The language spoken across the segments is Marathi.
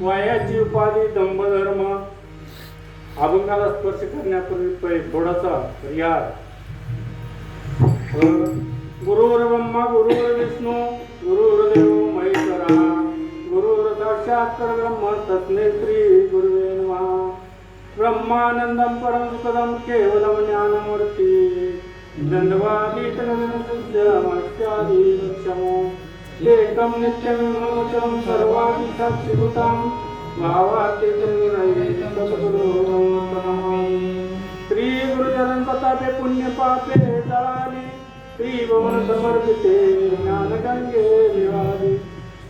वायाची उपाधी दंभधर्म. अभंगाला स्पर्श करण्यापूर्वी पै थोडासा रिहार गुरुवर ब्रह्मा गुरुवर विष्णू गुरुर्देव महेश्वरा गुरुर साक्षात ब्रह्म तस्मै श्री गुरुवे नमः. परम सुखदम केवलम ज्ञानमूर्ती. दण्डवादीतनमस्यादिक्षमो एकं नित्यं लक्षमो ఏకం నిత్యం విమోచం సర్వాణి సత్సుతాం శ్రీ గురుజనం పతాపే పుణ్య పాపే దళాని శ్రీ భవన సమర్పితే జ్ఞాన గంగే వివాది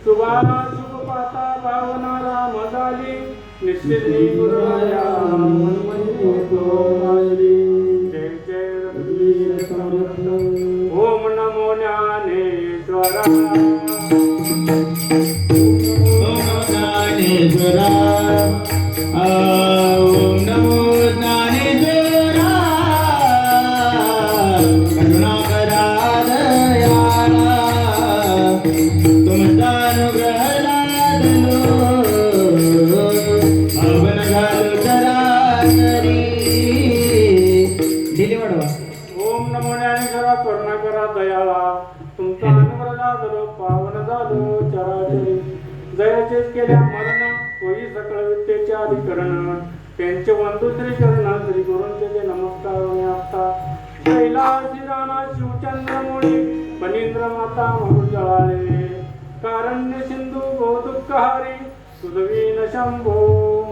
సువారా సుఖపాత భావన రామదాలి నిశ్చితి గురుయా మన్మయ్యో त्यांचे चरणा श्री गुरुंचे जे नमस्कार होणे आता कैलासी राणा शिवचंद्रमुळी फणींद्र माता म्हणून जळाले कारण्य सिंधू गो दुःखहारी सुधवीन शंभो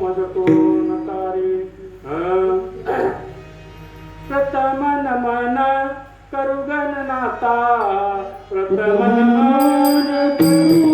मजको नकारी प्रथम नमन करू नाता प्रथम नमन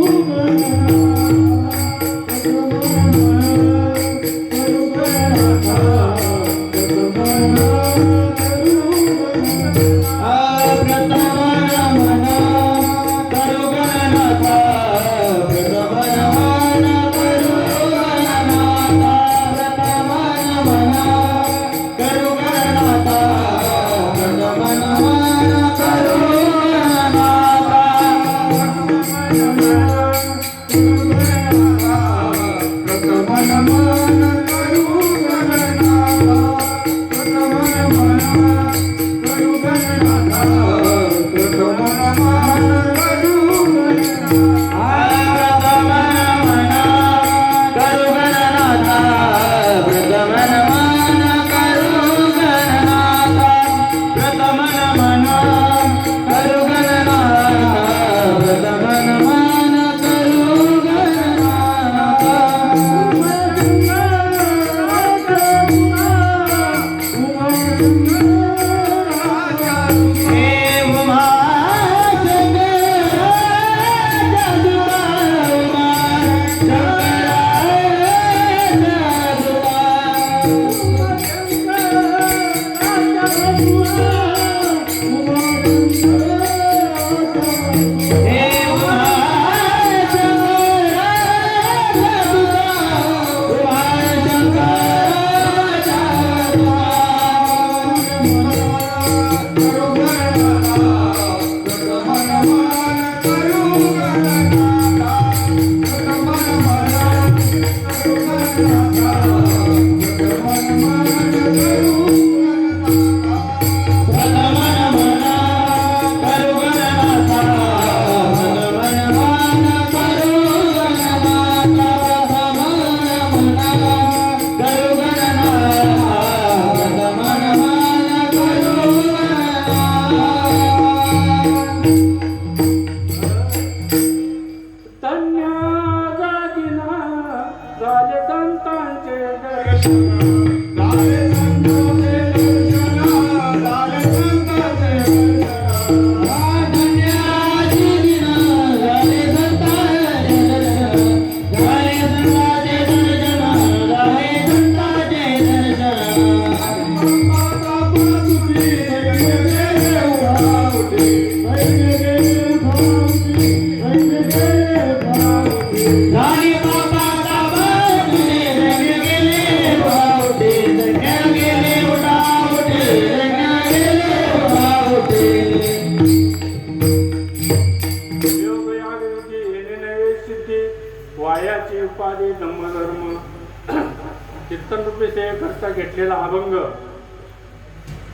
कीर्तन रूपी सेवेकरता घेतलेला अभंग.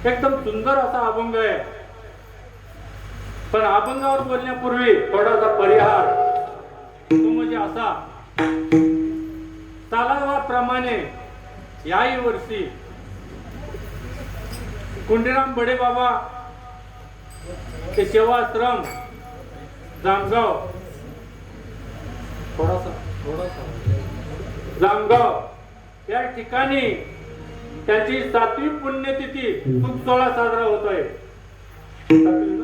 एकदम सुंदर असा अभंग आहे. पण अभंगावर बोलण्यापूर्वी थोडासा परिहार. तो म्हणजे असा. तलावाप्रमाणे याही वर्षी कुंडीराम बडे बाबा ते सेवाश्रम जामगाव. थोडासा थोडासा. जामगाव. या ठिकाणी त्यांची सातवी पुण्यतिथी सुख सोहळा साजरा होत आहे. सातवी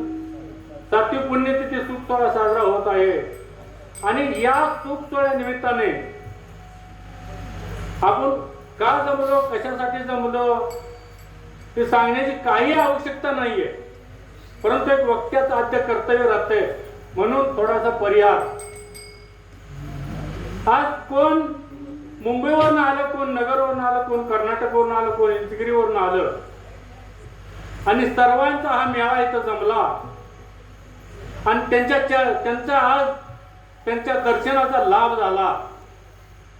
सातवी पुण्यतिथी सुख सोहळा साजरा होत आहे. आणि या सुख सोहळ्या निमित्ताने आपण का जमलो कशासाठी जमलो ते सांगण्याची काही आवश्यकता नाहीये. परंतु एक वक्त्याचं आद्य कर्तव्य राहते म्हणून थोडासा पर्याय. आज कोण मुंबईवरून आलं कोण नगरवरून आलं कोण कर्नाटकवरून आलं कोण इंचगिरीवरून आलं? आणि सर्वांचा हा मेळा इथं जमला. आणि त्यांच्या त्यांचा आज त्यांच्या दर्शनाचा लाभ झाला.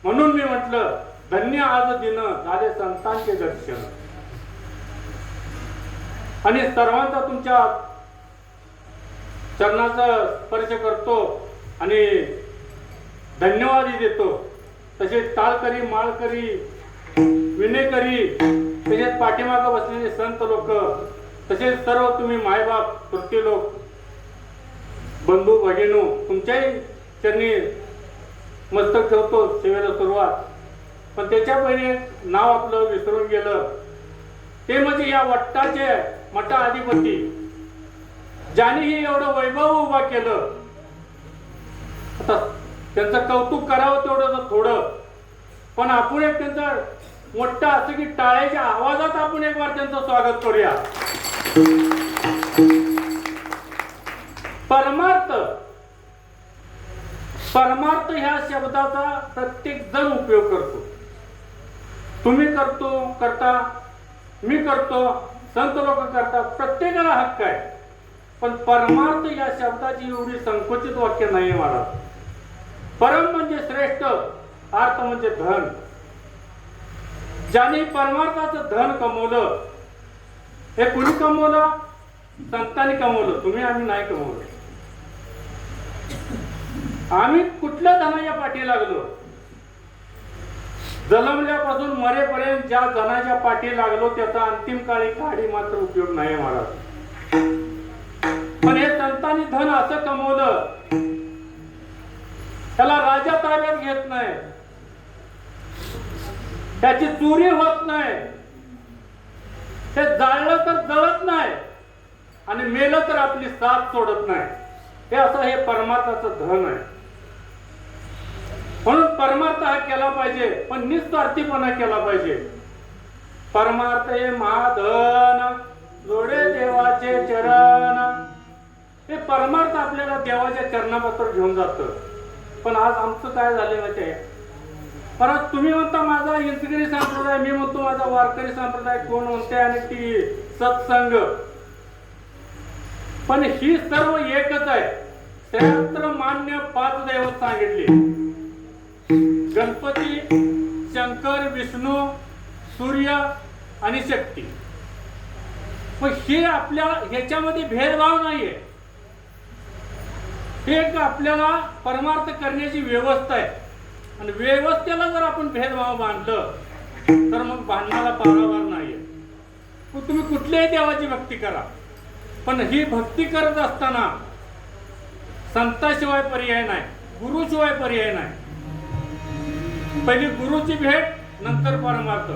म्हणून मी म्हटलं धन्य आज दिन झाले संतांचे दर्शन. आणि सर्वांचा तुमच्या चरणाचा स्पर्श करतो आणि धन्यवादही देतो. तसेच टाळकरी माळकरी विनेकरी तसेच पाठीमागं बसलेले संत लोक तसेच सर्व तुम्ही मायबाप तृतीय लोक बंधू भगिनू तुमच्याही चरणी मस्तक ठेवतो सेवेला सुरुवात. पण त्याच्या पहिले नाव आपलं विसरून गेलं. ते म्हणजे या वट्टाचे मठाधिपती. ज्याने हे एवढं वैभव उभा केलं. आता त्यांचं कौतुक करावं तेवढं तर थोडं. पण आपण एक त्यांचा मोठा असं की टाळ्याच्या आवाजात आपण एक बार त्यांचं स्वागत करूया. परमार्थ. परमार्थ ह्या शब्दाचा प्रत्येक जण उपयोग करतो. तुम्ही करतो करता मी करतो संत लोक करतात प्रत्येकाला हक्क आहे. पण परमार्थ या शब्दाची एवढी संकुचित वाक्य नाही महाराज परम म्हणजे श्रेष्ठ अर्थ म्हणजे धन. ज्याने परमार्थाचं धन कमवलं हे कुणी कमवलं? संतांनी कमवलं. तुम्ही आम्ही नाही कमवलं. आम्ही कुठल्या धनाच्या पाठी लागलो? जन्मल्यापासून मरेपर्यंत ज्या धनाच्या पाठी लागलो त्याचा अंतिम काळी काढी मात्र उपयोग नाही महाराज. पण हे संतांनी धन असं कमवलं त्याला राजा ताब्यात घेत नाही. त्याची चोरी होत नाही. ते जाळलं तर जळत नाही आणि मेलं तर आपली साथ सोडत नाही. हे असं हे परमार्थाचं धन आहे. म्हणून परमार्थ हा केला पाहिजे पण निस्वार्थीपणा केला पाहिजे. परमार्थ हे महाधन जोडे देवाचे चरण. हे परमार्थ आपल्याला देवाच्या चरणापासून घेऊन जातं. पण आज आमचं काय झालं ते आहे? परत तुम्ही म्हणता माझा इंचगिरी संप्रदाय मी म्हणतो माझा वारकरी संप्रदाय कोण म्हणते आणि ती सत्संग. पण ही सर्व एकच आहे. त्यानंतर मान्य पाच दैवत सांगितली. गणपती शंकर विष्णू सूर्य आणि शक्ती. मग हे आपल्या ह्याच्यामध्ये भेदभाव नाहीये. हे एक आपल्याला परमार्थ करण्याची व्यवस्था आहे. आणि व्यवस्थेला जर आपण भेदभाव बांधलं तर मग बांधण्याला पारावार नाहीये. आहे तुम्ही कुठल्याही देवाची भक्ती करा. पण ही भक्ती करत असताना संताशिवाय पर्याय नाही गुरुशिवाय पर्याय नाही. पहिली गुरुची भेट नंतर परमार्थ.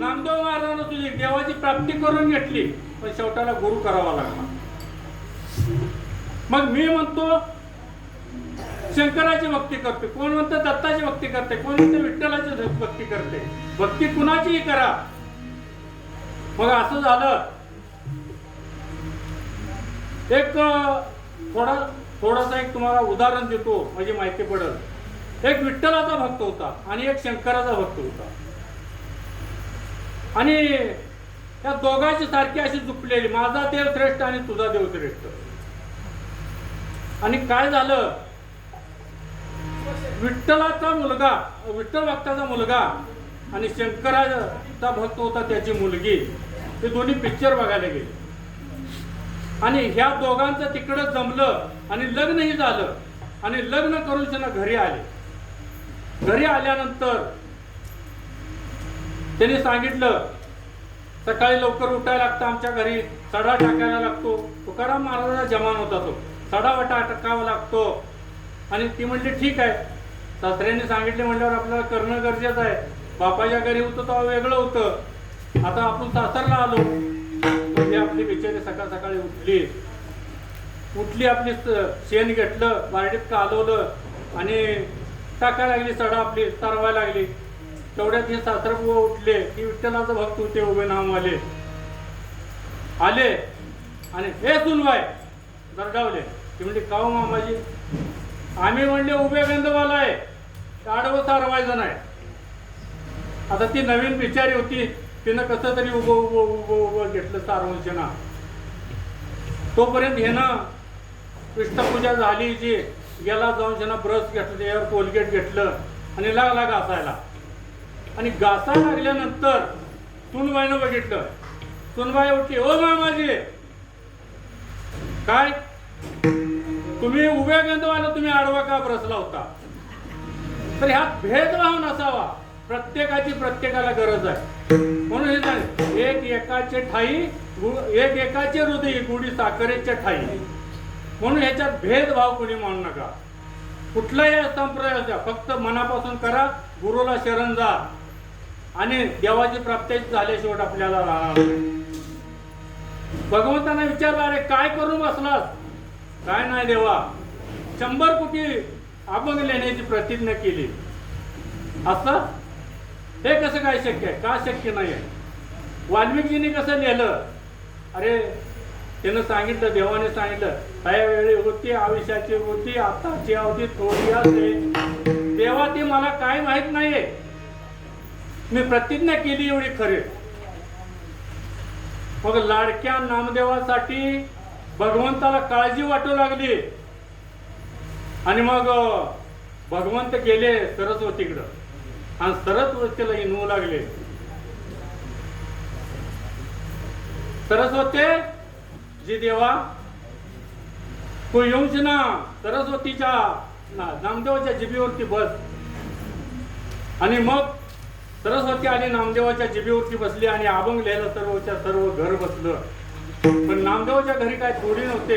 नामदेव महाराजांना तुझी देवाची प्राप्ती करून घेतली पण शेवटाला गुरु करावा लागला. मग मी म्हणतो शंकराची भक्ती करते कोण म्हणतं दत्ताची भक्ती करते कोण म्हणतं विठ्ठलाची भक्ती करते भक्ती कुणाचीही करा. मग असं झालं. एक थोडा थोडासा एक तुम्हाला उदाहरण देतो म्हणजे माहिती पडेल. एक विठ्ठलाचा भक्त होता आणि एक शंकराचा भक्त होता. आणि त्या दोघांची सारखी अशी झुकलेली माझा देव श्रेष्ठ आणि तुझा देव श्रेष्ठ आणि काय झालं? विठ्ठलाचा मुलगा विठ्ठल भक्ताचा मुलगा आणि शंकराचा भक्त होता त्याची मुलगी. ते दोन्ही पिक्चर बघायला गेले. आणि ह्या दोघांचं तिकडं जमलं आणि लग्नही झालं. आणि लग्न करून त्यांना घरी आले. घरी आल्यानंतर त्यांनी सांगितलं सकाळी लवकर उठायला लागतं आमच्या घरी चढा टाकायला लागतो. तुकाराम महाराजाचा जमान होता तो. सडावटा अटकावा लागतो. आणि ती म्हणली ठीक आहे. सासऱ्यांनी सांगितले म्हणल्यावर आपल्याला करणं गरजेचं आहे. बापाच्या घरी होतं तेव्हा वेगळं होतं. आता आपण सासरला आलो. म्हणजे आपली बिचारी सकाळ सकाळी उठली. उठली आपली शेण घेतलं बारडीत कालवलं आणि टाका लागली सडा आपली तरवाय लागली. तेवढ्यात हे सासरबुवा उठले. की विठ्ठलाचं भक्त होते उभे नामवाले. आले आणि हे सुनवाय दरडावले ते म्हणजे काऊ मामाजी आम्ही म्हणले उभे गंधवाला आहे. आडवं सारवायचं नाही. आता ती नवीन बिचारी होती तिनं कसं तरी उभं उभं उभं उभं घेतलं ना तोपर्यंत हे ना कृष्णपूजा झाली जी गेला जाऊन त्यांना ब्रश घेतलं यावर कोलगेट घेतलं आणि लागला घासायला. आणि घासा लागल्यानंतर सुनबाईनं बघितलं. सुनबाई उठली ओ मामाजी. काय? तुम्ही उभ्या गंधवाला तुम्ही आडवा का ब्रसला होता? तर ह्यात भेदभाव नसावा प्रत्येकाची प्रत्येकाला गरज आहे. म्हणून हे एक एकाचे ठाई एक एकाचे हृदय गुढी साखरेच्या ठाई. म्हणून ह्याच्यात भेदभाव कोणी मानू नका. कुठलाही संप्रदाय द्या फक्त मनापासून करा गुरुला शरण जा. आणि देवाची प्राप्ती झाल्याशिवाय आपल्याला राहणार भगवंतांना विचारला अरे काय करून बसलास? काय नाही देवा. शंभर कोटी अभंग लेण्याची प्रतिज्ञा केली. असं? हे कसं काय शक्य आहे? का शक्य नाही आहे? वाल्मिकीने कसं लिहिलं अरे त्यानं सांगितलं देवाने सांगितलं त्यावेळी होती आयुष्याची होती आताची होती थोडी असते. तेव्हा ती मला काय माहीत नाहीये. मी प्रतिज्ञा केली एवढी खरे. मग लाडक्या नामदेवासाठी भगवंताला काळजी वाटू लागली. आणि मग भगवंत गेले सरस्वतीकडं. आणि सरस्वतीला हिनवू लागले. सरस्वते जी देवा तू येऊच ना सरस्वतीच्या ना- नामदेवाच्या जिबीवरती बस. आणि मग सरस्वती आणि नामदेवाच्या जिबीवरती बसली आणि अभंग लिहायला सर्वच्या सर्व घर बसलं. पण नामदेवाच्या घरी काय थोडी नव्हते.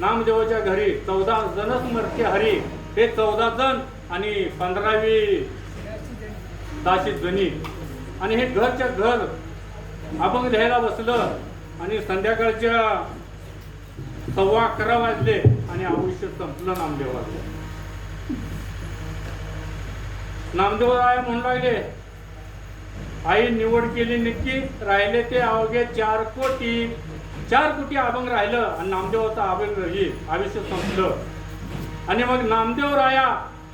नामदेवाच्या घरी चौदा जणच मरते हरी. हे चौदा जण आणि पंधरावी दाशी जणी आणि हे घरच्या घर अभंग लिहायला बसलं आणि संध्याकाळच्या सव्वा अकरा वाजले आणि आयुष्य संपलं नामदेवाचं. नामदेवराय म्हणू लागले आई निवड केली नक्की राहिले ते अवघे चार कोटी. चार कोटी अभंग राहिलं आणि नामदेवाचा अभंग ही आयुष्य संपलं. आणि मग नामदेव राया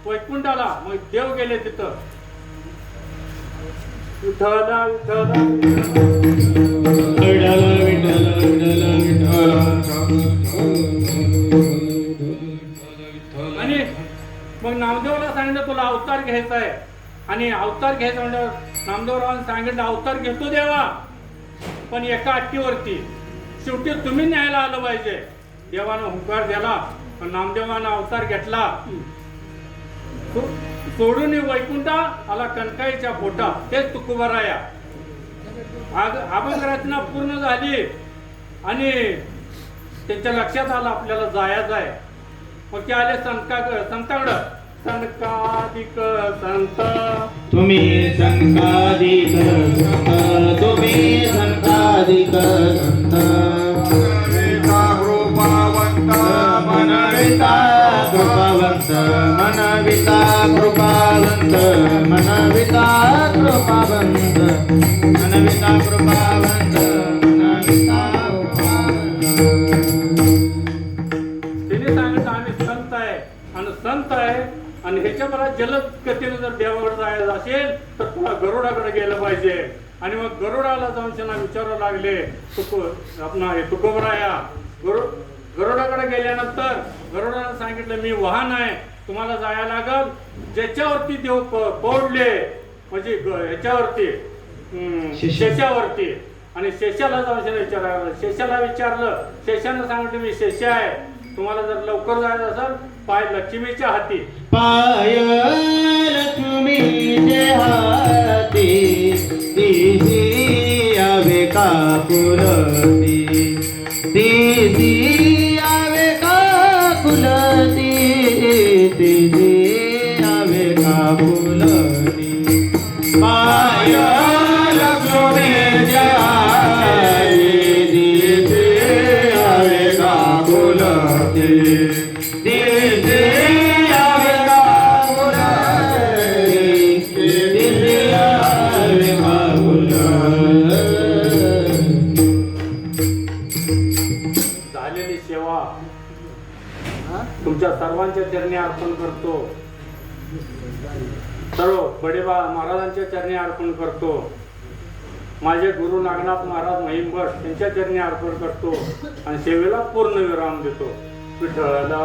वैकुंठाला मग देव गेले तिथं. विठ्ठला आणि मग नामदेवला सांगितलं तुला अवतार घ्यायचा आहे. आणि अवतार घ्यायचा म्हणजे नामदेवरावांनी सांगितलं अवतार घेतो देवा पण एका अट्टीवरती. शेवटी तुम्ही न्यायला आलं पाहिजे. देवानं हुंकार दिला पण नामदेवानं अवतार घेतला. सोडून वैकुंठा आला कणकाईच्या फोटा तेच तुकोबराया आग अभंग रचना पूर्ण झाली. आणि त्यांच्या लक्षात आलं आपल्याला जायचं आहे. मग ते आले संता संताकडं संकाधिक संत. तुम्ही संकाधिक संत. तुम्ही संकाधिक संत. मनविता कृपावंत मनविता कृपावंत मनविता कृपावंत मनविता कृपावंत तिने सांगितलं आम्ही संत आहे. आणि संत आहे आणि ह्याच्या मला जलद गतीने जर देवाकडे जायचं असेल तर तुला गरुडाकडे गेलं पाहिजे. आणि मग गरुडाला जाऊन त्यांना विचारावं लागले तुको आपण हे तुकोबराया गरुड गरुडाकडे गेल्यानंतर गरुडाने सांगितलं मी वाहन आहे तुम्हाला जायला लागल. ज्याच्यावरती देव पडले म्हणजे ह्याच्यावरती. शेषावरती. आणि शेषाला जाऊन विचारायला शेषाला विचारलं शेषानं सांगितलं मी शेष आहे. तुम्हाला जर लवकर जायचं असेल पाय लक्ष्मीच्या हाती. पाय लक्ष्मीचे हाती आवे झालेली सेवा तुमच्या सर्वांच्या चरणी अर्पण करतो. सर्व बडेबा महाराजांच्या चरणी अर्पण करतो. माझे गुरु नागनाथ महाराज महिम भट यांच्या चरणी अर्पण करतो आणि सेवेला पूर्ण विराम देतो. विठ्ठला